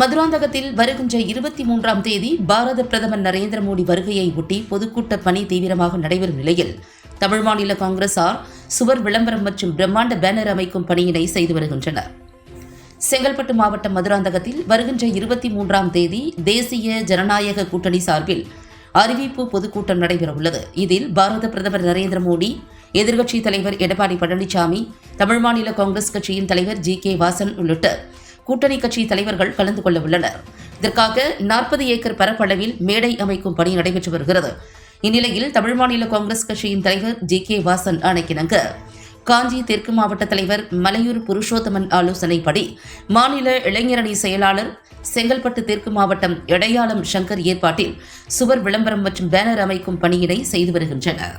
மதுராந்தகத்தில் வருகின்ற இருபத்தி மூன்றாம் தேதி பாரத பிரதமர் நரேந்திர மோடி வருகையை ஒட்டி பொதுக்கூட்ட பணி தீவிரமாக நடைபெறும் நிலையில் தமிழ் மாநில காங்கிரசார் சுவர் விளம்பரம் மற்றும் பிரம்மாண்ட பேனர் அமைக்கும் பணியினை செய்து வருகின்றனர். செங்கல்பட்டு மாவட்டம் மதுராந்தகத்தில் வருகின்ற இருபத்தி மூன்றாம் தேதி தேசிய ஜனநாயக கூட்டணி சார்பில் அறிவிப்பு பொதுக்கூட்டம் நடைபெறவுள்ளது. இதில் பாரத பிரதமர் நரேந்திர மோடி எதிர்க்கட்சித் தலைவர் எடப்பாடி பழனிசாமி தமிழ் மாநில காங்கிரஸ் கட்சியின் தலைவர் ஜி கே வாசன் உள்ளிட்ட கூட்டணி கட்சி தலைவர்கள் கலந்து கொள்ள உள்ளனர். இதற்காக நாற்பது ஏக்கர் பரப்பளவில் மேடை அமைக்கும் பணி நடைபெற்று வருகிறது. இந்நிலையில் தமிழ் மாநில காங்கிரஸ் கட்சியின் தலைவர் ஜி கே வாசன் ஆணைக்கிணங்க காஞ்சி தெற்கு மாவட்ட தலைவர் மலையூர் புருஷோத்தமன் ஆலோசனைப்படி மாநில இளைஞரணி செயலாளர் செங்கல்பட்டு தெற்கு மாவட்டம் எடையாளம் சங்கர் ஏற்பாட்டில் சுவர் விளம்பரம் மற்றும் பேனர் அமைக்கும் பணியினை செய்து வருகின்றனர்.